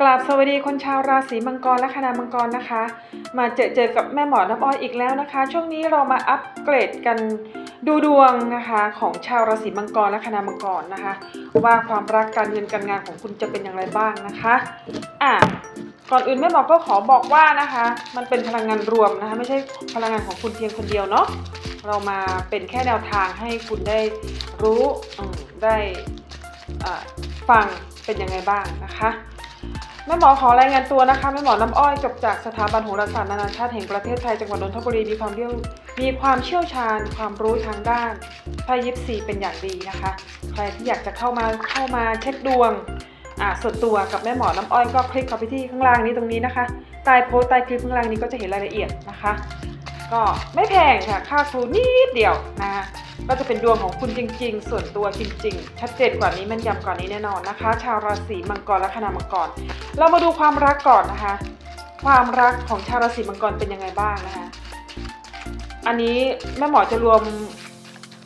กราบสวัสดีคนชาวราศีมังกรและคณะมังกรนะคะ มาเจอเจอกับแม่หมอน้ำอ้อยอีกแล้วนะคะ ช่วงนี้เรามาอัปเกรดกันดูดวงนะคะของชาวราศีมังกรและคณะมังกรนะคะ ว่าความรักการเงินการงานของคุณจะเป็นอย่างไรบ้างนะคะอะก่อนอื่นแม่หมอก็ขอบอกว่านะคะ มันเป็นพลังงานรวมนะคะ ไม่ใช่พลังงานของคุณเพียงคนเดียวเนาะเรามาเป็นแค่แนวทางให้คุณได้รู้ได้ฟังเป็นยังไงบ้างนะคะ แม่หมอขอรายงานตัวนะคะแม่หมอน้ำอ้อยจบจากสถาบันโหราศาสตร์นานาชาติแห่งประเทศไทยจังหวัดนนทบุรีมีความเรี่ยวมีความเชี่ยวชาญ ความรู้ทางด้านไพ่ยิปซีเป็นอย่างดีนะคะ ใครที่อยากจะเข้ามาเข้ามาเช็คดวงอ่าส่วนตัวกับแม่หมอน้ำอ้อยก็คลิกเข้าไปที่ข้างล่างนี้ตรงนี้นะคะใต้โพสต์ใต้คลิปข้างล่างนี้ก็จะเห็นรายละเอียดนะคะ ก็ไม่แพงค่ะ ค่าครูนิดเดียวนะคะก็จะเป็นดวงของคุณจริง ๆ ส่วนตัวจริง ๆ ชัดเจนกว่านี้ม่นยำกว่านี้แน่นอนนะคะ ชาวราศีมังกรและคณะมังกร เรามาดูความรักก่อนนะคะ ความรักของชาวราศีมังกรเป็นยังไงบ้างนะคะ อันนี้แม่หมอจะรวม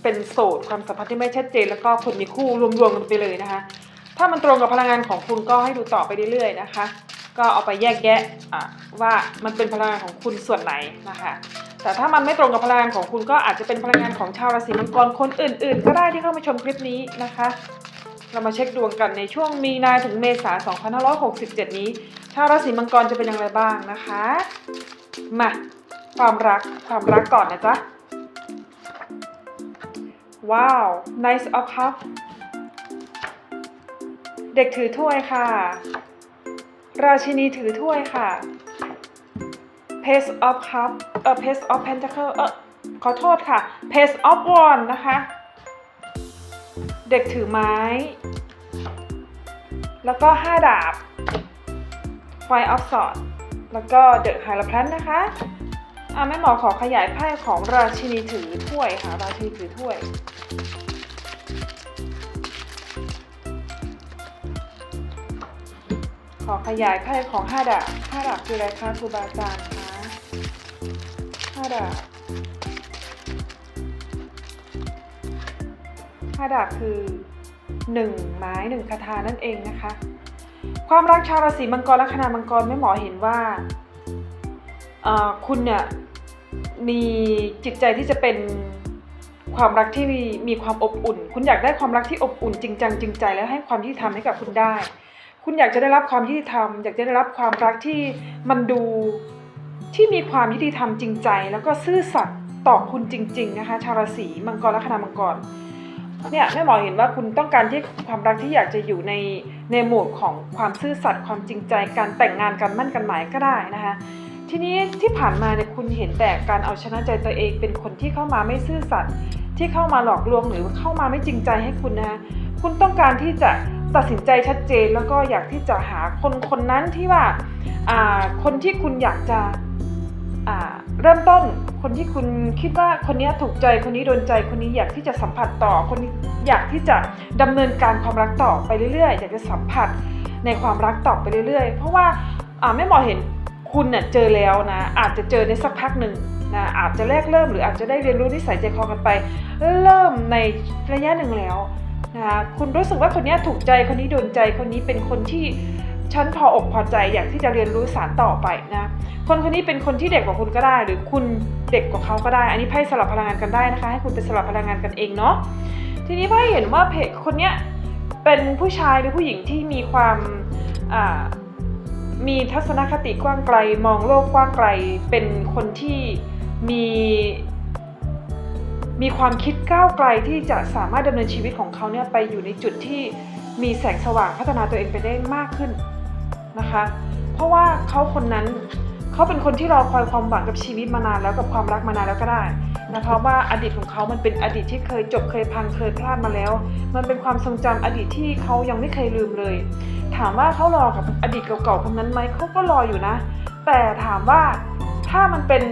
เป็นโสดความสัมพันธ์ที่ไม่ชัดเจน แล้วก็คนมีคู่รวมๆกันไปเลยนะคะ ถ้ามันตรงกับพลังงานของคุณก็ให้ดูต่อไปเรื่อยๆนะคะ ก็เอาไปแยกแยะะว่ามันเป็นพลังงานของคุณส่วนไหนนะคะแต่ถ้ามันไม่ตรงกับพลังงานของคุณก็อาจจะเป็นพลังงานของชาวราศีมังกรคนอื่น ๆ ก็ได้ที่เข้ามาชมคลิปนี้นะคะ เรามาเช็คดวงกันในช่วงมีนาถึงเมษายน2567 นี้ ชาวราศีมังกรจะเป็นอย่างไรบ้างนะคะมาความรักความรักก่อนนะจ๊ะว้าว nice of cup เด็กถือถ้วยค่ะ ราชินีถือถ้วยค่ะ Page of cup เอ่อ Page of pentacle เออขอโทษค่ะ Page of wand นะคะ เด็กถือไม้ แล้วก็ 5 ดาบ Five of swords แล้วก็ The Hierophant นะคะอะแม่หมอขอขยายไพ่ของราชินีถือถ้วยค่ะ ราชินีถือถ้วย อขยายไพ่ของ5ดาบ5ดาบคืออะไรคะครูบาอาจารย์คะ5ดาบ5ดาบคือ1ไม้1คาถานั่นเองนะคะ ความรักชาวราศีมังกรและคณะมังกรแม่หมอเห็นว่าคุณเนี่ยมีจิตใจที่จะเป็นความรักที่มีมีความอบอุ่น คุณอยากได้ความรักที่อบอุ่นจริงจังจริงใจ และให้ความยุติธรรมให้กับคุณได้ คุณอยากจะได้รับความยุติธรรม อยากจะได้รับความรักที่มันดูที่มีความยุติธรรมจริงใจ แล้วก็ซื่อสัตย์ต่อคุณจริง ๆ นะคะ ชาวราศีมังกรและคณะมังกรเนี่ยแม่หมอเห็นว่าคุณต้องการที่ความรักที่อยากจะอยู่ในในโหมดของความซื่อสัตย์ความจริงใจ การแต่งงานกันมั่นกันหมายก็ได้นะคะทีนี้ที่ผ่านมาเนี่ยคุณเห็นแต่การเอาชนะใจตัวเองเป็นคนที่เข้ามาไม่ซื่อสัตย์ที่เข้ามาหลอกลวงหรือเข้ามาไม่จริงใจให้คุณนะคะคุณต้องการที่จะ ตัดสินใจชัดเจนแล้วก็อยากที่จะหาคนคนนั้นที่ว่าคนที่คุณอยากจะเริ่มต้นคนที่คุณคิดว่าคนนี้ถูกใจคนนี้โดนใจคนนี้อยากที่จะสัมผัสต่อ คนนี้อยากที่จะดำเนินการความรักต่อไปเรื่อยๆ อยากจะสัมผัสในความรักต่อไปเรื่อยๆ เพราะว่าอ่าแม่หมอเห็นคุณเน่ยเจอแล้วนะอาจจะเจอในสักพักหนึ่งนะอาจจะแรกเริ่มหรืออาจจะได้เรียนรู้นิสัยใจคอกันไป เริ่มในระยะหนึ่งแล้ว นะคะคุณรู้สึกว่าคนนี้ถูกใจคนนี้โดนใจคนนี้เป็นคนที่ฉันพออกพอใจอยากที่จะเรียนรู้สารต่อไปนะคนคนนี้เป็นคนที่เด็กกว่าคุณก็ได้ หรือคุณเด็กกว่าเขาก็ได้ อันนี้ไพ่สลับพลังงานกันได้นะคะ ให้คุณเป็นสลับพลังงานกันเองเนาะทีนี้ไพ่เห็นว่าเพจคนเนี้ยเป็นผู้ชายหรือผู้หญิงที่มีความมีทัศนคติกว้างไกล มองโลกกว้างไกล เป็นคนที่มี มีความคิดก้าวไกลที่จะสามารถดำเนินชีวิตของเขาเนี่ยไปอยู่ในจุดที่มีแสงสว่างพัฒนาตัวเองไปได้มากขึ้นนะคะ เพราะว่าเขาคนนั้นเขาเป็นคนที่รอคอยความหวังกับชีวิตมานานแล้วกับความรักมานานแล้วก็ได้นะเพราะว่าอดีตของเขามันเป็นอดีตที่เคยจบเคยพังเคยพลาดมาแล้ว มันเป็นความทรงจำอดีตที่เขายังไม่เคยลืมเลย ถามว่าเขารอกับอดีตเก่าๆคนนั้นไหมเขาก็รออยู่นะ แต่ถามว่าถ้ามันเป็น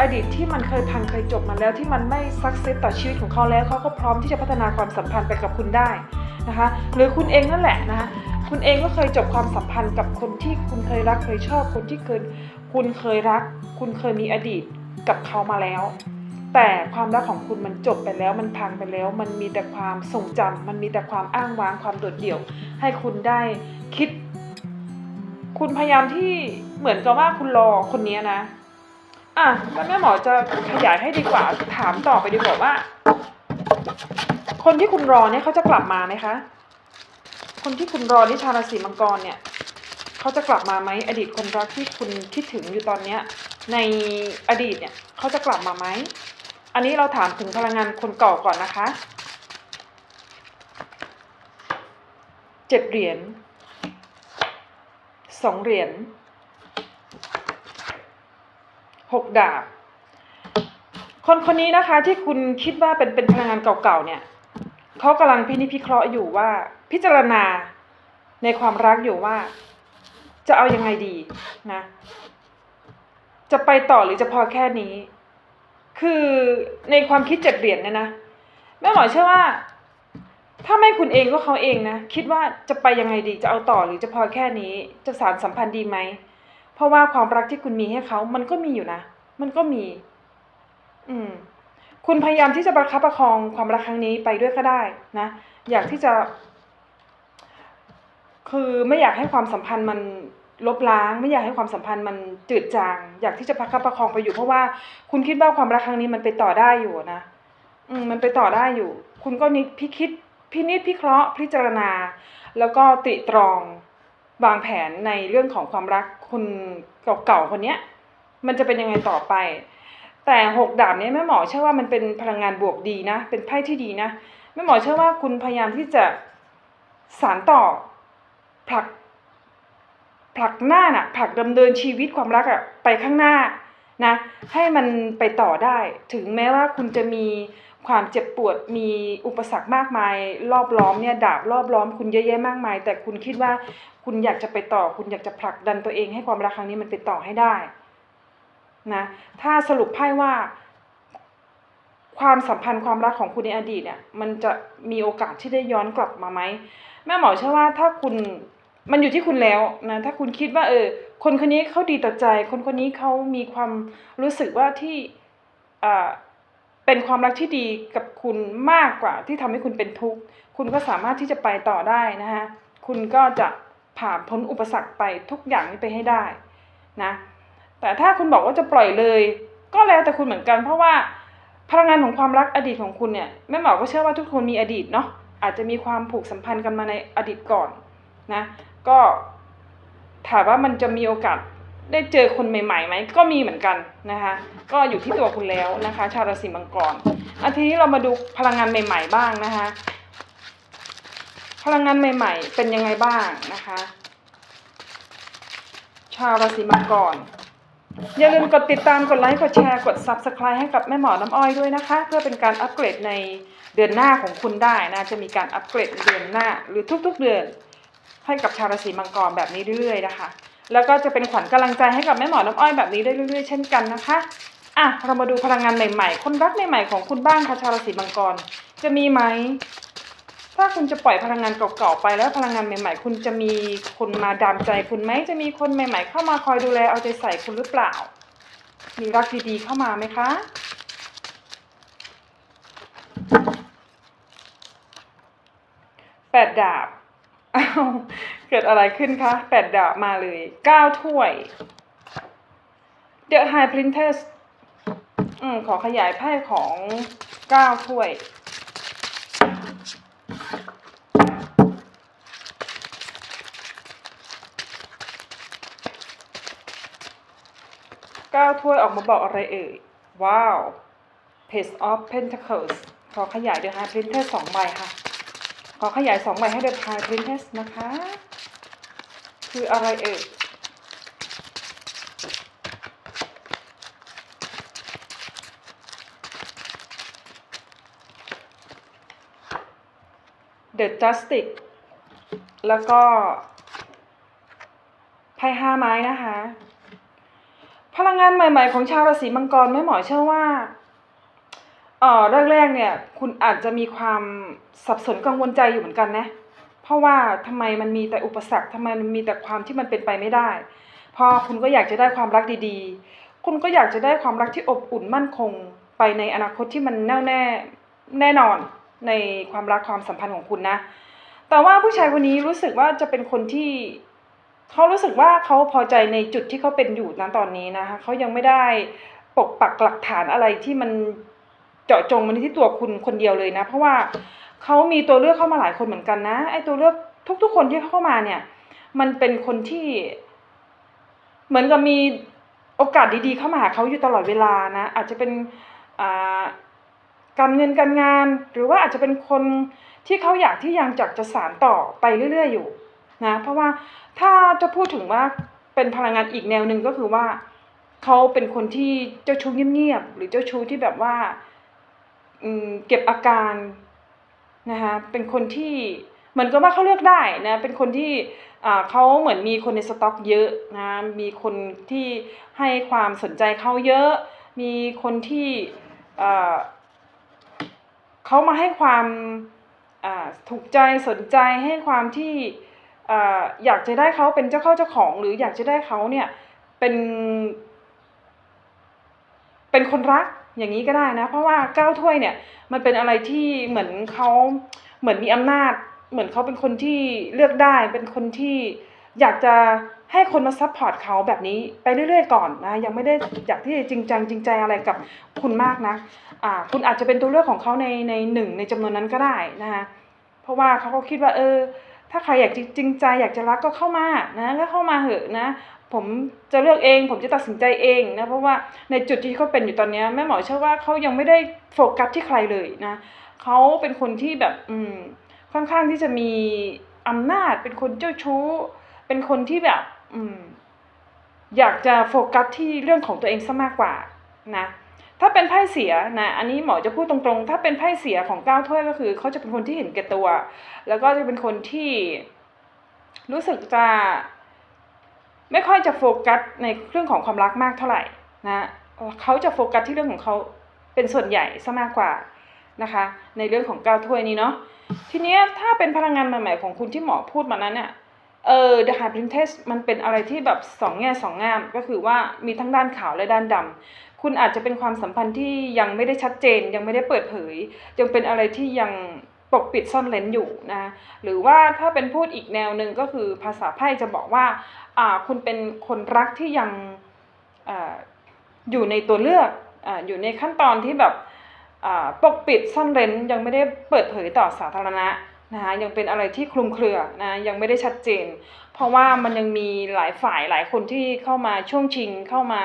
อดีตที่มันเคยพังเคยจบมาแล้วที่มันไม่ซักเซสต่อชีวิตของเขาแล้วเขาก็พร้อมที่จะพัฒนาความสัมพันธ์ไปกับคุณได้นะคะหรือคุณเองนั่นแหละนะคะคุณเองก็เคยจบความสัมพันธ์กับคนที่คุณเคยรักเคยชอบ คนที่เคยคุณเคยรัก คุณเคยมีอดีตกับเขามาแล้ว แต่ความรักของคุณมันจบไปแล้วมันพังไปแล้ว มันมีแต่ความทรงจำมันมีแต่ความอ้างว้างความโดดเดี่ยว ให้คุณได้คิด คุณพยายามที่เหมือนกับว่าคุณรอคนนี้นะ อะแล้วแม่หมอจะขยายให้ดีกว่าถามต่อไปดีกว่าว่า คนที่คุณรอเนี่ยเขาจะกลับมาไหมคะ คนที่คุณรอนี่ชาราศีมังกรเนี่ยเขาจะกลับมาไหมอดีตคนรักที่คุณคิดถึงอยู่ตอนเนี้ย ในอดีตเนี่ยเขาจะกลับมาไหมอันนี้เราถามถึงพลังงานคนเก่าก่อนนะคะเจ็ดเหรียญสองเหรียญ หกดาบ คนคนนี้นะคะที่คุณคิดว่าเป็นเป็นพลังงานเก่าๆเนี่ยเขากำลังพินิจพิเคราะห์อยู่ว่า พิจารณาในความรักอยู่ว่า จะเอายังไงดีนะ จะไปต่อหรือจะพอแค่นี้ คือในความคิดเจ็ดเหรียญเนี่ยนะแม่หมอเชื่อว่า ถ้าไม่คุณเองก็เขาเองนะ คิดว่าจะไปยังไงดีจะเอาต่อหรือจะพอแค่นี้ จะสารสัมพันธ์ดีไหม เพราะว่าความรักที่คุณมีให้เขา มันก็มีอยู่นะ มันก็มี อืม คุณพยายามที่จะประคับประคองความรักครั้งนี้ไปด้วยก็ได้นะ อยากที่จะ คือไม่อยากให้ความสัมพันธ์มันลบล้าง ไม่อยากให้ความสัมพันธ์มันจืดจาง อยากที่จะประคับประคองไปอยู่เพราะว่าคุณคิดว่าความรักครั้งนี้มันไปต่อได้อยู่นะ อืม มันไปต่อได้อยู่ คุณก็นิดพิคิดพินิจพิเคราะห์พิจารณา แล้วก็ติตรอง วางแผนในเรื่องของความรักคุณเก่าๆคนเนี้ย มันจะเป็นยังไงต่อไป แต่หกดาบเนี้ยแม่หมอเชื่อว่ามันเป็นพลังงานบวกดีนะ เป็นไพ่ที่ดีนะแม่หมอเชื่อว่าคุณพยายามที่จะสานต่อผลักผลักหน้าน่ะผลักดำเนินชีวิตความรักอะไปข้างหน้านะให้มันไปต่อได้ ถึงแม้ว่าคุณจะมี ความเจ็บปวดมีอุปสรรคมากมาย รอบล้อมเนี่ยดาบรอบล้อมคุณเยอะแยะมากมาย แต่คุณคิดว่าคุณอยากจะไปต่อ คุณอยากจะผลักดันตัวเองให้ความรักครั้งนี้มันไปต่อให้ได้นะถ้าสรุปไพ่ว่า ความสัมพันธ์ความรักของคุณในอดีตเนี่ย มันจะมีโอกาสที่ได้ย้อนกลับมาไหมแม่หมอเชื่อว่าถ้าคุณมันอยู่ที่คุณแล้วนะถ้าคุณคิดว่า เออ คนคนนี้เขาดีต่อใจ คนคนนี้เขามีความรู้สึกว่าที่อ่า เป็นความรักที่ดีกับคุณมากกว่าที่ทำให้คุณเป็นทุกข์ คุณก็สามารถที่จะไปต่อได้นะคะคุณก็จะผ่านพ้นอุปสรรคไปทุกอย่างนี้ไปให้ได้นะ แต่ถ้าคุณบอกว่าจะปล่อยเลย ก็แล้วแต่คุณเหมือนกัน เพราะว่าพลังงานของความรักอดีตของคุณเนี่ยแม่หมอก็เชื่อว่าทุกคนมีอดีตเนาะอาจจะมีความผูกสัมพันธ์กันมาในอดีตก่อนนะ ก็ถามว่ามันจะมีโอกาส ได้เจอคนใหม่ๆไหมก็มีเหมือนกันนะคะ ก็อยู่ที่ตัวคุณแล้วนะคะ ชาวราศีมังกรอันทีนี้เรามาดูพลังงานใหม่ ๆ บ้างนะคะ พลังงานใหม่ ๆ เป็นยังไงบ้างนะคะ ชาวราศีมังกรอย่าลืมกดติดตามกดไลค์กดแชร์กด Subscribe ให้กับแม่หมอน้ำอ้อยด้วยนะคะ เพื่อเป็นการอัปเกรดในเดือนหน้าของคุณได้นะจะมีการอัปเกรดเดือนหน้า หรือทุกๆเดือน ให้กับชาวราศีมังกรแบบนี้เรื่อยๆนะคะ แล้วก็จะเป็นขวัญกำลังใจให้กับแม่หมอน้ำอ้อยแบบนี้ได้เรื่อยๆ เช่นกันนะคะอะเรามาดูพลังงานใหม่ๆ คนรักใหม่ๆของคุณบ้างค่ะชาวราศีมังกร จะมีไหม ถ้าคุณจะปล่อยพลังงานเก่าๆไปแล้วพลังงานใหม่ ๆ คุณจะมีคนมาดามใจคุณไหมจะมีคนใหม่ ๆ เข้ามาคอยดูแลเอาใจใส่คุณหรือเปล่า มีรักดีๆเข้ามาไหมคะแปดดาบ อ้าวเกิดอะไรขึ้นคะแปดดาบมาเลยเก้าถ้วย The High Princess อืมขอขยายไพ่ของเก้าถ้วย เก้าถ้วยออกมาบอกอะไรเอ่ย ว้าว Page of Pentacles ขอขยาย The High Princess สองใบค่ะ อขยายสองใบให้ The High Princess นะคะ คืออะไรเอ่ย The Justice แล้วก็ไพ่ห้าไม้นะคะ พลังงานใหม่ๆ ของชาวราศีมังกรแม่หมอเชื่อว่าเออแรกๆเนี่ย คุณอาจจะมีความ สับสนกังวลใจอยู่เหมือนกันนะ เพราะว่าทำไมมันมีแต่อุปสรรคทำไมมันมีแต่ความที่มันเป็นไปไม่ได้ พอคุณก็อยากจะได้ความรักดีๆ คุณก็อยากจะได้ความรักที่อบอุ่นมั่นคง ไปในอนาคตที่มันแน่วแน่แน่นอนในความรักความสัมพันธ์ของคุณนะ แต่ว่าผู้ชายคนนี้รู้สึกว่าจะเป็นคนที่เขารู้สึกว่าเขาพอใจในจุดที่เขาเป็นอยู่ณตอนนี้นะคะเขายังไม่ได้ปกปักหลักฐานอะไรที่มันเจาะจงมาที่ตัวคุณคนเดียวเลยนะ เพราะว่า เขามีตัวเลือกเข้ามาหลายคนเหมือนกันนะ ไอ้ตัวเลือกทุก ๆ คนที่เข้ามาเนี่ย มันเป็นคนที่ เหมือนกับมีโอกาสดีๆ เข้ามาหาเขาอยู่ตลอดเวลานะ อาจจะเป็นการเงินการงาน หรือว่าอาจจะเป็นคนที่เขาอยากที่ยังอยากจะสานต่อไปเรื่อย ๆ อยู่นะ เพราะว่าถ้าจะพูดถึงว่าเป็นพลังงานอีกแนวหนึ่งก็คือว่าเขาเป็นคนที่เจ้าชู้เงียบๆหรือเจ้าชู้ที่แบบว่าเก็บอาการ นะคะเป็นคนที่เหมือนกับว่าเขาเลือกได้นะเป็นคนที่เขาเหมือนมีคนในสต็อกเยอะนะมีคนที่ให้ความสนใจเขาเยอะ มีคนที่เขามาให้ความถูกใจสนใจให้ความที่อ่อยากจะได้เขาเป็นเจ้าเข้าเจ้าของ หรืออยากจะได้เขาเนี่ยเป็น เป็นคนรัก อย่างนี้ก็ได้นะ เพราะว่าเก้าถ้วยเนี่ย มันเป็นอะไรที่เหมือนเขาเหมือนมีอำนาจ เหมือนเขาเป็นคนที่เลือกได้ เป็นคนที่อยากจะให้คนมาซัพพอร์ตเขาแบบนี้ไปเรื่อยๆ ก่อนนะ ยังไม่ได้อยากที่จะจริงจังจริงใจอะไรกับคุณมากนะอ่าคุณอาจจะเป็นตัวเลือกของเขาในในหนึ่งในจำนวนนั้นก็ได้นะคะเพราะว่าเขาก็คิดว่าเออ ถ้าใครอยากจริงใจอยากจะรักก็เข้ามานะก็เข้ามาเหอะนะ ผมจะเลือกเอง ผมจะตัดสินใจเองนะเพราะว่าในจุดที่เขาเป็นอยู่ตอนนี้แม่หมอเชื่อว่าเขายังไม่ได้โฟกัสที่ใครเลยนะเขาเป็นคนที่แบบอืมค่อนข้างที่จะมีอำนาจเป็นคนเจ้าชู้ เป็นคนที่แบบ อืม อยากจะโฟกัสที่เรื่องของตัวเองซะมากกว่านะ ถ้าเป็นไพ่เสียนะ อันนี้หมอจะพูดตรงๆ ถ้าเป็นไพ่เสียของเก้าถ้วยก็คือเขาจะเป็นคนที่เห็นแก่ตัว แล้วก็จะเป็นคนที่รู้สึกจะไม่ค่อยจะโฟกัสในเรื่องของความรักมากเท่าไหร่นะเขาจะโฟกัสที่เรื่องของเขาเป็นส่วนใหญ่ซะมากกว่านะคะ ในเรื่องของเก้าถ้วยนี้เนาะทีนี้ถ้าเป็นพลังงานใหม่ๆของคุณที่หมอพูดมานั้นเนี่ยเออ The High Princess มันเป็นอะไรที่แบบสองแง่สองงาม ก็คือว่ามีทั้งด้านขาวและด้านดำ คุณอาจจะเป็นความสัมพันธ์ที่ยังไม่ได้ชัดเจน ยังไม่ได้เปิดเผย ยังเป็นอะไรที่ยังปกปิดซ่อนเร้นอยู่นะหรือว่าถ้าเป็นพูดอีกแนวหนึ่งก็คือภาษาไพ่จะบอกว่าอ่าคุณเป็นคนรักที่ยังออยู่ในตัวเลือกออยู่ในขั้นตอนที่แบบปกปิดซ่อนเร้นยังไม่ได้เปิดเผยต่อสาธารณะนะคะยังเป็นอะไรที่คลุมเครือนะยังไม่ได้ชัดเจน เพราะว่ามันยังมีหลายฝ่ายหลายคนที่เข้ามาช่วงชิงเข้ามา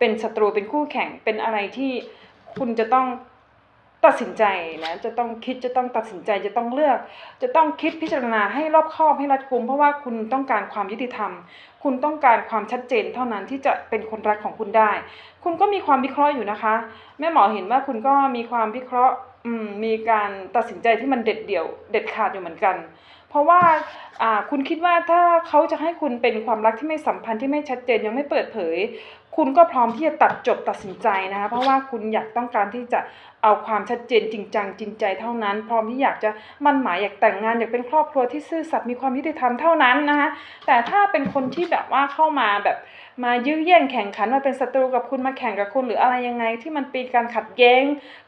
เป็นศัตรูเป็นคู่แข่งเป็นอะไรที่คุณจะต้องตัดสินใจนะจะต้องคิดจะต้องตัดสินใจจะต้องเลือก จะต้องคิดพิจารณาให้รอบคอบให้รัดกุม เพราะว่าคุณต้องการความยุติธรรม คุณต้องการความชัดเจนเท่านั้นที่จะเป็นคนรักของคุณได้ คุณก็มีความวิเคราะห์อยู่นะคะ แม่หมอเห็นว่าคุณก็มีความวิเคราะห์มีการตัดสินใจที่มันเด็ดเดี่ยว เด็ดขาดอยู่เหมือนกัน เพราะว่าคุณคิดว่าถ้าเขาจะให้คุณเป็นความรักที่ไม่สัมพันธ์ที่ไม่ชัดเจนยังไม่เปิดเผย คุณก็พร้อมที่จะตัดจบตัดสินใจนะคะ เพราะว่าคุณอยากต้องการที่จะเอาความชัดเจนจริงจังจริงใจเท่านั้น พร้อมที่อยากจะมั่นหมายอยากแต่งงานอยากเป็นครอบครัวที่ซื่อสัตย์มีความยุติธรรมเท่านั้นนะคะแต่ถ้าเป็นคนที่แบบว่าเข้ามาแบบมายื้อแย่งแข่งขันมาเป็นศัตรูกับคุณมาแข่งกับคุณหรืออะไรยังไง ที่มันเป็นการขัดแย้ง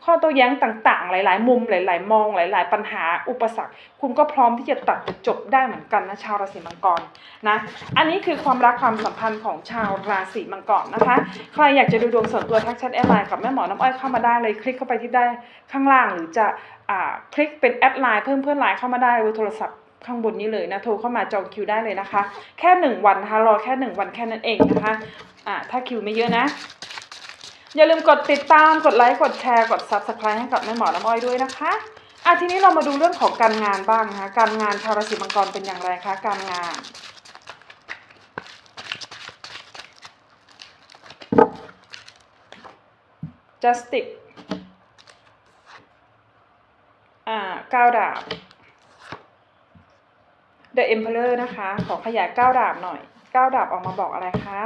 ข้อโต้แย้งต่างๆ หลาย ๆ มุมหลาย ๆ มองหลาย ๆ ปัญหาอุปสรรค คุณก็พร้อมที่จะตัดจบได้เหมือนกันนะชาวราศีมังกรนะอันนี้คือความรักความสัมพันธ์ของชาวราศีมังกรนะคะใครอยากจะดูดวงส่วนตัวทักแชทแอดไลน์กับแม่หมอน้ำอ้อยเข้ามาได้เลย คลิกเข้าไปที่ได้ข้างล่าง หรือจะอคลิกเป็นแอดไลน์เพิ่มเพื่อนไลน์เข้ามาได้เบอร์โทรศัพท์ข้างบนนี้เลยนะ โทรเข้ามาจองคิวได้เลยนะคะ แค่หนึ่งวันนะคะรอแค่หนึ่งวันแค่นั้นเองนะคะอ่าถ้าคิวไม่เยอะนะ อย่าลืมกดติดตาม กดไลค์ กดแชร์ กด Subscribe ให้กับแม่หมอน้ำอ้อยด้วยนะคะอะทีนี้เรามาดูเรื่องของการงานบ้างนะคะ การงานชาวราศีมังกรเป็นอย่างไรคะ การงาน justice อ่าก้าวดาบ The Emperor นะคะ ขอขยายก้าวดาบหน่อยก้าวดาบออกมาบอกอะไรคะ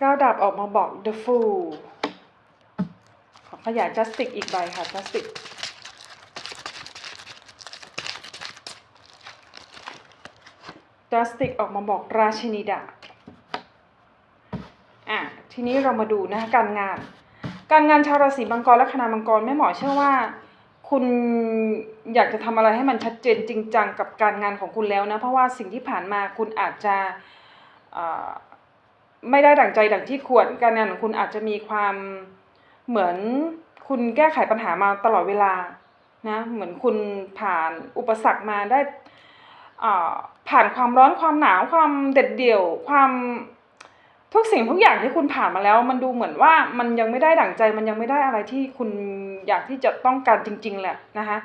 ก้าวดาบออกมาบอก The Fool ขอยาย Justice อีกใบค่ะ Justice Justice ออกมาบอกราชินีดาอะทีนี้เรามาดูนะคะการงาน การงานชาวราศีมังกรและคณามังกรแม่หมอเชื่อว่า คุณอยากจะทำอะไรให้มันชัดเจนจริงจังกับการงานของคุณแล้วนะ เพราะว่าสิ่งที่ผ่านมาคุณอาจจะไม่ได้ดั่งใจดั่งที่ควรการงานของคุณอาจจะมีความ เหมือนคุณแก้ไขปัญหามาตลอดเวลานะเหมือนคุณผ่านอุปสรรคมาได้อ่าผ่านความร้อนความหนาวความเด็ดเดี่ยว ความทุกสิ่งทุกอย่างที่คุณผ่านมาแล้ว มันดูเหมือนว่ามันยังไม่ได้ดั่งใจ มันยังไม่ได้อะไรที่คุณอยากที่จะต้องการจริง ๆ แหละนะคะ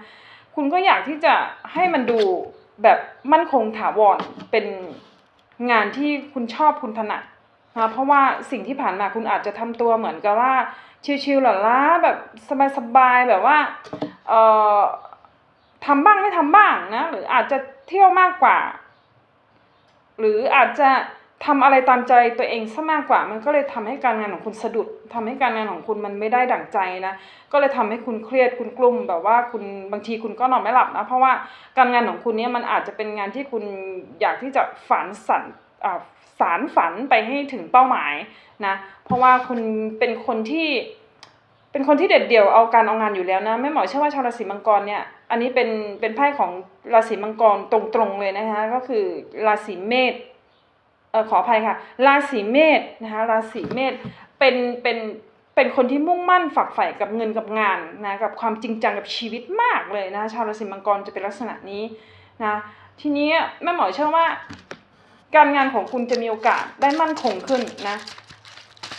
คุณก็อยากที่จะให้มันดูแบบมั่นคงถาวรเป็นงานที่คุณชอบคุณถนัดนะเพราะว่าสิ่งที่ผ่านมาคุณอาจจะทำตัวเหมือนกับว่า ชิวๆหล่อล้าแบบสบายๆแบบว่าเอ่อทำบ้างไม่ทำบ้างนะ หรืออาจจะเที่ยวมากกว่า หรืออาจจะทำอะไรตามใจตัวเองซะมากกว่า มันก็เลยทำให้การงานของคุณสะดุดทำให้การงานของคุณมันไม่ได้ดั่งใจนะ ก็เลยทำให้คุณเครียดคุณกลุ้มแบบว่าคุณบางทีคุณก็นอนไม่หลับนะ เพราะว่าการงานของคุณเนี้ยมันอาจจะเป็นงานที่คุณอยากที่จะฝันสันอ่า สารฝันไปให้ถึงเป้าหมายนะ เพราะว่าคุณเป็นคนที่เป็นคนที่เด็ดเดี่ยวเอาการเอางานอยู่แล้วนะแม่หมอเชื่อว่าชาวราศีมังกรเนี่ยอันนี้เป็นเป็นไพ่ของราศีมังกรตรงๆเลยนะคะก็คือราศีเมษเออขออภัยค่ะ ราศีเมษนะคะราศีเมษเป็นเป็นเป็นคนที่มุ่งมั่นฝักใฝ่กับเงินกับงานนะกับความจริงจังกับชีวิตมากเลยนะชาวราศีมังกรจะเป็นลักษณะนี้นะทีนี้แม่หมอเชื่อว่า การงานของคุณจะมีโอกาสได้มั่นคงขึ้นนะ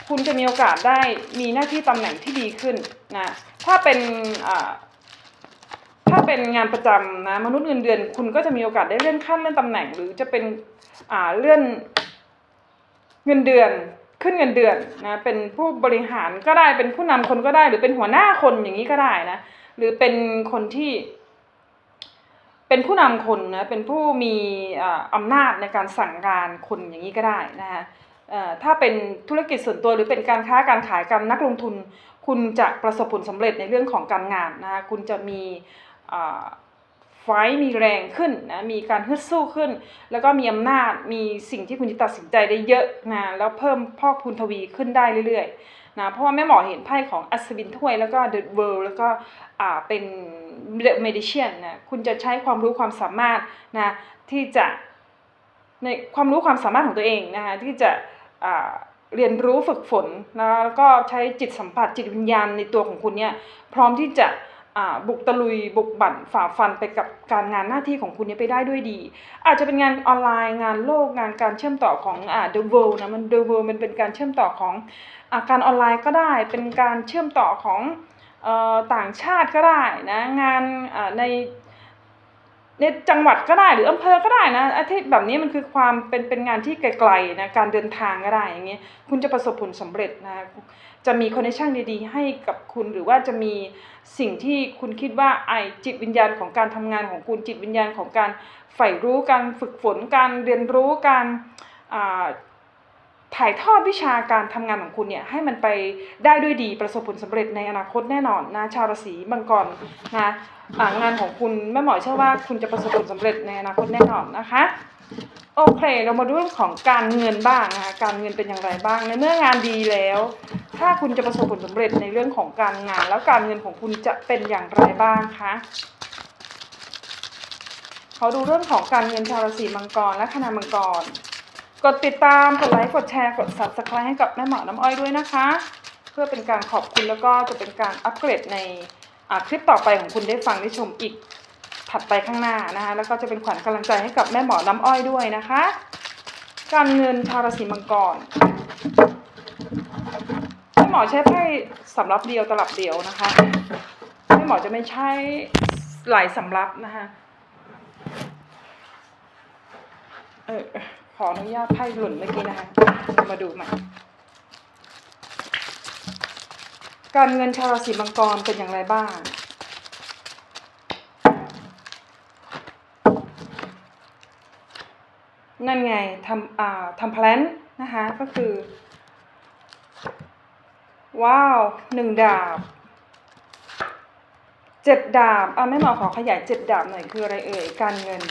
คุณจะมีโอกาสได้มีหน้าที่ตำแหน่งที่ดีขึ้นนะ ถ้าเป็นถ้าเป็นงานประจำนะมนุษย์เงินเดือน คุณก็จะมีโอกาสได้เลื่อนขั้นเลื่อนตำแหน่ง หรือจะเป็นเลื่อนเงินเดือนขึ้นเงินเดือนนะเป็นผู้บริหารก็ได้เป็นผู้นำคนก็ได้ หรือเป็นหัวหน้าคนอย่างนี้ก็ได้นะหรือเป็นคนที่ เป็นผู้นำคนนะเป็นผู้มีอ่าอำนาจในการสั่งการคนอย่างนี้ก็ได้นะคะถ้าเป็นธุรกิจส่วนตัวหรือเป็นการค้าการขายการนักลงทุน คุณจะประสบผลสำเร็จในเรื่องของการงานนะคะคุณจะมีไฟมีแรงขึ้นนะมีการฮึดสู้ขึ้น แล้วก็มีอำนาจมีสิ่งที่คุณจะตัดสินใจได้เยอะนะแล้วเพิ่มพอกพูนทวีขึ้นได้เรื่อยๆ นะเพราะว่าแม่หมอเห็นไพ่ของอัศวินถ้วยแล้วก็ The World แล้วก็อ่าเป็นเดอะเมดิเชียนนะคุณจะใช้ความรู้ความสามารถนะที่จะในความรู้ความสามารถของตัวเองนะคะที่จะอ่าเรียนรู้ฝึกฝนนะแล้วก็ใช้จิตสัมผัสจิตวิญญาณในตัวของคุณเนี่ยพร้อมที่จะ บุกตะลุยบุกบั่นฝ่าฟันไปกับการงานหน้าที่ของคุณนี้ไปได้ด้วยดี อาจจะเป็นงานออนไลน์งานโลกงานการเชื่อมต่อของอ่า the world นะมัน the world มันเป็นการเชื่อมต่อของอาการออนไลน์ก็ได้ เป็นการเชื่อมต่อของต่างชาติก็ได้นะงานใน ในจังหวัดก็ได้หรืออำเภอก็ได้นะที่แบบนี้มันคือความเป็นเป็นงานที่ไกลๆนะการเดินทางก็ได้อย่างเงี้ยคุณจะประสบผลสำเร็จนะจะมีคอนเนคชั่นดีๆ ให้กับคุณหรือว่าจะมีสิ่งที่คุณคิดว่าไอจิตวิญญาณของการทำงานของคุณจิตวิญญาณของการใฝ่รู้การฝึกฝนการเรียนรู้การอ่า ถ่ายทอดวิชาการทำงานของคุณเนี่ยให้มันไปได้ด้วยดีประสบผลสำเร็จในอนาคตแน่นอนนะชาวราศีมังกรนะงานของคุณแม่หมอเชื่อว่าคุณจะประสบผลสำเร็จในอนาคตแน่นอนนะคะโอเค เรามาดูเรื่องของการเงินบ้างนะคะการเงินเป็นอย่างไรบ้างในเมื่องานดีแล้ว ถ้าคุณจะประสบผลสำเร็จในเรื่องของการงาน แล้วการเงินของคุณจะเป็นอย่างไรบ้างคะขอดูเรื่องของการเงินชาวราศีมังกรและคณามังกร กดติดตาม กดไลค์ กดแชร์ กด subscribe ให้กับแม่หมอน้ำอ้อยด้วยนะคะ เพื่อเป็นการขอบคุณแล้วก็จะเป็นการอัปเกรดในคลิปต่อไปของคุณได้ฟังได้ชมอีกถัดไปข้างหน้านะคะ แล้วก็จะเป็นขวัญกำลังใจให้กับแม่หมอน้ำอ้อยด้วยนะคะ การเงินชาวราศีมังกรแม่หมอใช้ไพ่สำรับเดียวตลับเดียวนะคะแม่หมอจะไม่ใช้หลายสำรับนะคะเออ ขออนุญาตไพ่หล่นเมื่อกี้นะคะมาดูใหม่การเงินชาวราศีมังกรเป็นอย่างไรบ้าง นั่นไงทำอ่าทำแพลนนะคะก็คือ ว้าวหนึ่งดาบเจ็ดดาบอ่าแม่หมอขอขยายเจ็ดดาบหน่อยคืออะไรเอ่ยการเงิน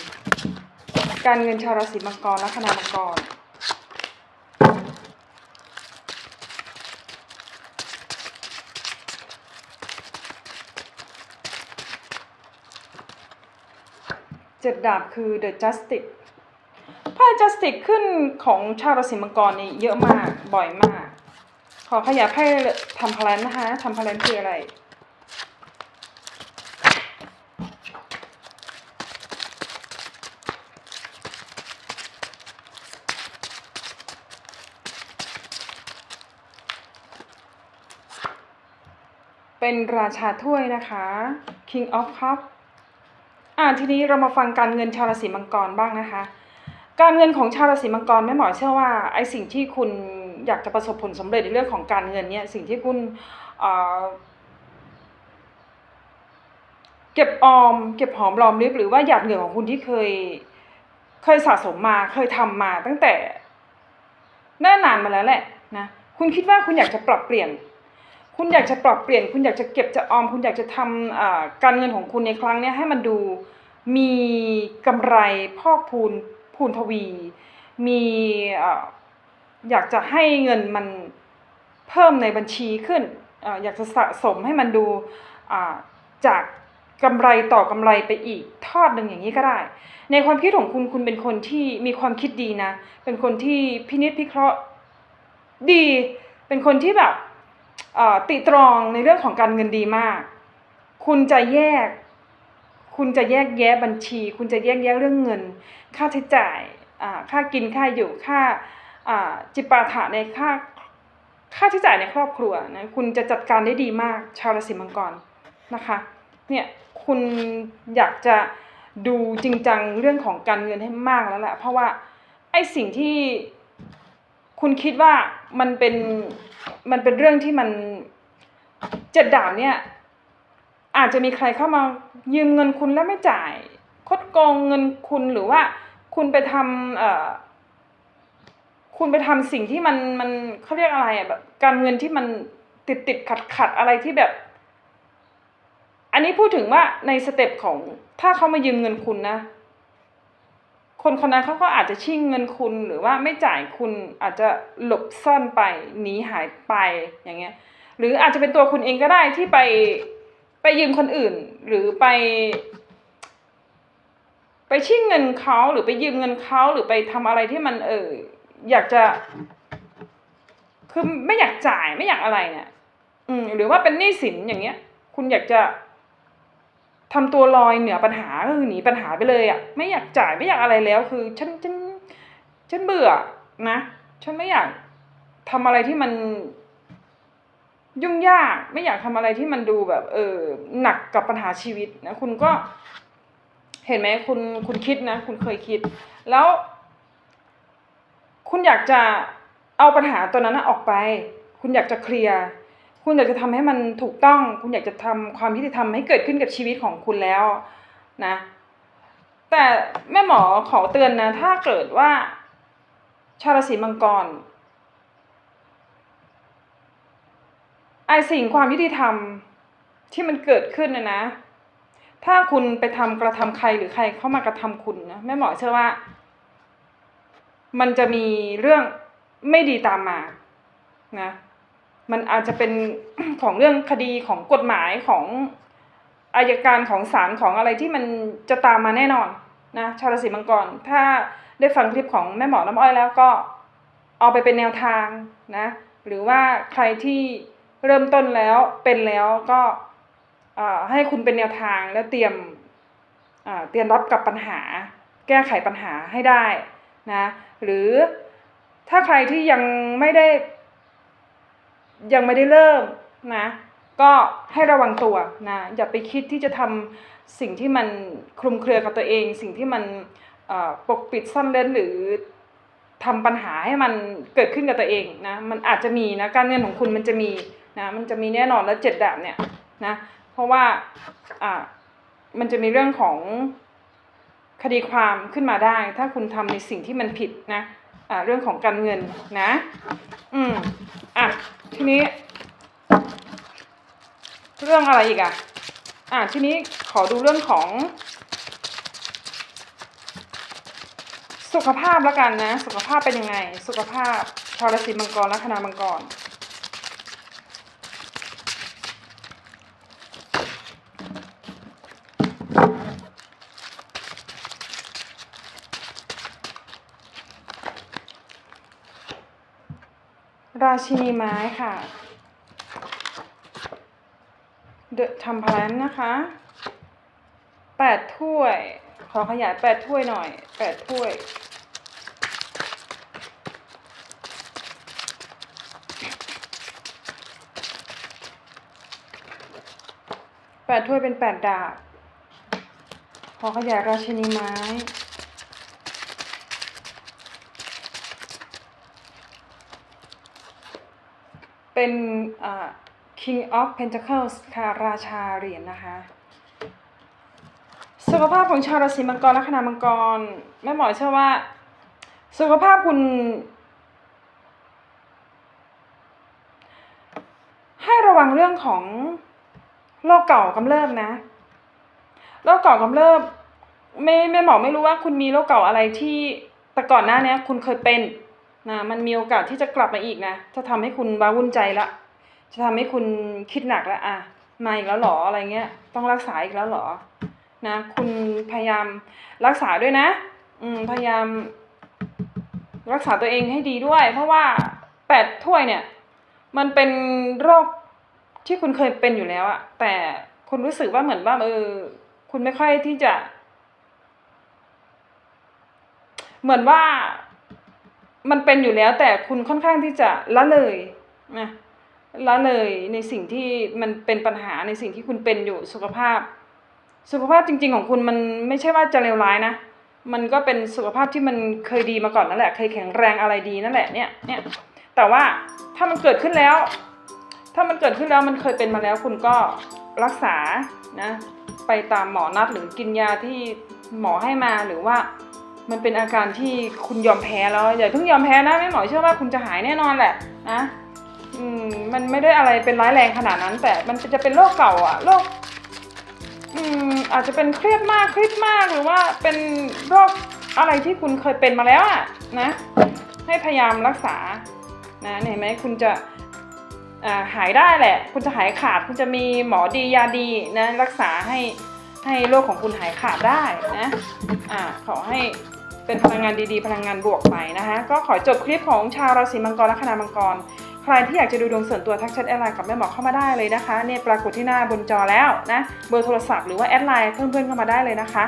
การเงินชาวราศีมังกรและคนามังกร เจ็ดดาบคือ The Justice ไพ่จัสติกขึ้นของชาวราศีมังกรนี่เยอะมากบ่อยมาก ขอขยายไพ่ทำพลันนะคะทำพลันคืออะไร เป็นราชาถ้วยนะคะ King of Cup อ่าทีนี้เรามาฟังการเงินชาวราศีมังกรบ้างนะคะ การเงินของชาวราศีมังกรแม่หมอเชื่อว่าไอสิ่งที่คุณอยากจะประสบผลสำเร็จในเรื่องของการเงินเนี่ยสิ่งที่คุณเอ่อเก็บออม เก็บหอมรอมริบหรือว่าหยาดเหงื่อของคุณที่เคยเคยสะสมมาเคยทำมาตั้งแต่เนิ่นนานมาแล้วแหละนะคุณคิดว่าคุณอยากจะปรับเปลี่ยน คุณอยากจะปรับเปลี่ยน คุณอยากจะเก็บจะออม คุณอยากจะทำการเงินของคุณในครั้งนี้ให้มันดูมีกำไรพอกพูนพูนทวี มีอยากจะให้เงินมันเพิ่มในบัญชีขึ้นออยากจะสะสมให้มันดูจากกำไรต่อกำไรไปอีกทอดหนึ่งอย่างนี้ก็ได้ ในความคิดของคุณคุณเป็นคนที่มีความคิดดีนะ เป็นคนที่พินิจพิเคราะห์ดี เป็นคนที่แบบ ติตรองในเรื่องของการเงินดีมาก คุณจะแยก คุณจะแยกแยะบัญชี คุณจะแยกแยะเรื่องเงิน ค่าใช้จ่ายค่ากินค่าอยู่ค่าอ่าจิปาถะในค่าค่าใช้จ่ายในครอบครัวนะคุณจะจัดการได้ดีมากชาวราศีมังกรนะคะเนี่ยคุณอยากจะดูจริงจังเรื่องของการเงินให้มากแล้วแหละเพราะว่าไอ้สิ่งที่ คุณคิดว่ามันเป็นมันเป็นเรื่องที่มันเจ็ดดาบเนี่ย อาจจะมีใครเข้ามายืมเงินคุณแล้วไม่จ่าย คดโกงเงินคุณหรือว่าคุณไปทำเอ่อคุณไปทำสิ่งที่มันมันเขาเรียกอะไรอะแบบการเงินที่มันติดติดขัดขัดอะไรที่แบบ อันนี้พูดถึงว่าในสเต็ปของถ้าเขามายืมเงินคุณนะ คนคนนั้นเขาก็อาจจะชิ่งเงินคุณหรือว่าไม่จ่ายคุณอาจจะหลบซ่อนไปหนีหายไปอย่างเงี้ย หรืออาจจะเป็นตัวคุณเองก็ได้ที่ไปไปยืมคนอื่น หรือไป ไปชิ่งเงินเขาหรือไปยืมเงินเขาหรือไปทำอะไรที่มันเอออยากจะ คือไม่อยากจ่ายไม่อยากอะไรเนี่ยอืมหรือว่าเป็นหนี้สินอย่างเงี้ย คุณอยากจะ ทำตัวลอยเหนือปัญหาก็คือหนีปัญหาไปเลยอะ ไม่อยากจ่ายไม่อยากอะไรแล้ว คือฉันฉันฉันเบื่อนะฉันไม่อยากทำอะไรที่มันยุ่งยากไม่อยากทำอะไรที่มันดูแบบ เออหนักกับปัญหาชีวิตนะ คุณก็ เห็นไหมคุณคุณคิดนะ คุณเคยคิด แล้ว คุณอยากจะเอาปัญหาตัวนั้นออกไป คุณอยากจะเคลียร์ คุณอยากจะทำให้มันถูกต้อง คุณอยากจะทำความยุติธรรมให้เกิดขึ้นกับชีวิตของคุณแล้วนะ แต่แม่หมอขอเตือนนะ ถ้าเกิดว่า ชาราศีมังกรไอสิ่งความยุติธรรมที่มันเกิดขึ้นนะนะ ถ้าคุณไปทำกระทำใครหรือใครเข้ามากระทำคุณนะแม่หมอเชื่อว่า มันจะมีเรื่องไม่ดีตามมานะ มันอาจจะเป็นของเรื่องคดีของกฎหมายของอายการของศาลของอะไรที่มันจะตามมาแน่นอนนะชาวราศีมังกร ถ้าได้ฟังคลิปของแม่หมอน้ำอ้อยแล้วก็เอาไปเป็นแนวทางนะหรือว่าใครที่เริ่มต้นแล้วเป็นแล้วก็อ่าให้คุณเป็นแนวทางแล้วเตรียมอ่าเตรียมรับกับปัญหา แก้ไขปัญหาให้ได้นะหรือถ้าใครที่ยังไม่ได้ ยังไม่ได้เริ่มนะ ก็ให้ระวังตัวนะอย่าไปคิดที่จะทำสิ่งที่มันคลุมเครือกับตัวเอง สิ่งที่มันปกปิดซ่อนเร้นหรือทำปัญหาให้มันเกิดขึ้นกับตัวเองนะมันอาจจะมีนะการเงินของคุณมันจะมีนะมันจะมีแน่นอนแล้วเจ็ดดาบเนี่ยนะเพราะว่าอ่ามันจะมีเรื่องของคดีความขึ้นมาได้ ถ้าคุณทำในสิ่งที่มันผิดนะ อ่าเรื่องของการเงินนะ อืมอะทีนี้ เรื่องอะไรอีกอะอะทีนี้ขอดูเรื่องของ สุขภาพแล้วกันนะ สุขภาพเป็นยังไง สุขภาพชาวราศีมังกรและคณามังกร ราชินีไม้ค่ะเดอะทำพลันนะคะแปดถ้วย ขอขยายแปดถ้วยหน่อยแปดถ้วยแปดถ้วยเป็นแปดดาบ ขอขยายราชินีไม้ เป็นอ่า King of Pentacles ค่ะราชาเหรียญนะคะ สุขภาพของชาวราศีมังกรและคณะมังกรแม่หมอเชื่อว่า สุขภาพคุณให้ระวังเรื่องของโรคเก่ากำเริบนะโรคเก่ากำเริบไม่แม่หมอไม่รู้ว่าคุณมีโรคเก่าอะไรที่แต่ก่อนหน้านี้คุณเคยเป็น นะมันมีโอกาสที่จะกลับมาอีกนะจะทำให้คุณว้าวุ่นใจละ จะทำให้คุณคิดหนักแล้วอะมาอีกแล้วหรออะไรเงี้ย ต้องรักษาอีกแล้วหรอ นะ คุณพยายามรักษาด้วยนะ อืมพยายาม รักษาตัวเองให้ดีด้วย เพราะว่าแปดถ้วยเนี่ย มันเป็นโรคที่คุณเคยเป็นอยู่แล้วอะแต่คุณรู้สึกว่าเหมือนว่าเออ คุณไม่ค่อยที่จะ เหมือนว่า มันเป็นอยู่แล้วแต่คุณค่อนข้างที่จะละเลยนะละเลยในสิ่งที่มันเป็นปัญหาในสิ่งที่คุณเป็นอยู่สุขภาพ สุขภาพจริง ๆ ของคุณมันไม่ใช่ว่าจะเลวร้ายนะ มันก็เป็นสุขภาพที่มันเคยดีมาก่อนนั่นแหละ เคยแข็งแรงอะไรดีนั่นแหละเนี่ยเนี่ยแต่ว่าถ้ามันเกิดขึ้นแล้ว ถ้ามันเกิดขึ้นแล้วมันเคยเป็นมาแล้วคุณก็รักษานะไปตามหมอนัดหรือกินยาที่หมอให้มาหรือว่า มันเป็นอาการที่คุณยอมแพ้แล้วอย่าเพิ่งยอมแพ้นะแม่หมอเชื่อว่าคุณจะหายแน่นอนแหละนะอืมมันไม่ได้อะไรเป็นร้ายแรงขนาดนั้น แต่มันจะเป็นโรคเก่าอะโรคอืมอาจจะเป็นเครียดมากเครียดมากหรือว่าเป็นโรคอะไรที่คุณเคยเป็นมาแล้วอะนะ ให้พยายามรักษานะเห็นไหมคุณจะอ่าหายได้แหละ คุณจะหายขาดคุณจะมีหมอดียาดีนะรักษาให้ ให้โรคของคุณหายขาดได้นะอ่าขอให้เป็นพลังงานดีๆ พลังงานบวกไปนะคะก็ขอจบคลิปของชาวราศีมังกรและคณามังกร ใครที่อยากจะดูดวงส่วนตัวทักแชทแอดไลน์กับแม่หมอเข้ามาได้เลยนะคะเนี่ยปรากฏที่หน้าบนจอแล้วนะเบอร์โทรศัพท์หรือว่าแอดไลน์เพื่อนๆเข้ามาได้เลยนะคะ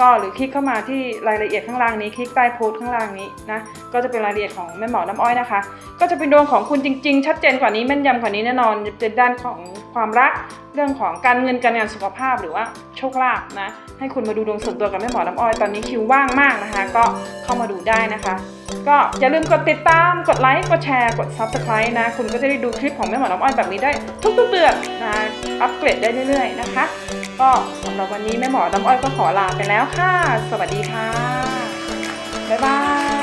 ก็หรือคลิกเข้ามาที่รายละเอียดข้างล่างนี้ คลิกใต้โพสต์ข้างล่างนี้นะก็จะเป็นรายละเอียดของแม่หมอน้ำอ้อยนะคะ ก็จะเป็นดวงของคุณจริง ๆ ชัดเจนกว่านี้แม่นยำกว่านี้แน่นอนจะเป็นด้านของความรัก เรื่องของการเงินการงานสุขภาพหรือว่าโชคลาภนะให้คุณมาดูดวงส่วนตัวกับแม่หมอน้ำอ้อยตอนนี้คิวว่างมากนะคะ ก็เข้ามาดูได้นะคะ ก็อย่าลืมกดติดตาม กดไลค์ กดแชร์ กด subscribe นะ คุณก็จะได้ดูคลิปของแม่หมอน้ำอ้อยแบบนี้ได้ทุกๆเดือนนะอัปเกรดได้เรื่อยๆนะคะ ก็สำหรับวันนี้แม่หมอน้ำอ้อยก็ขอลาไปแล้วค่ะ สวัสดีค่ะ บ๊ายบาย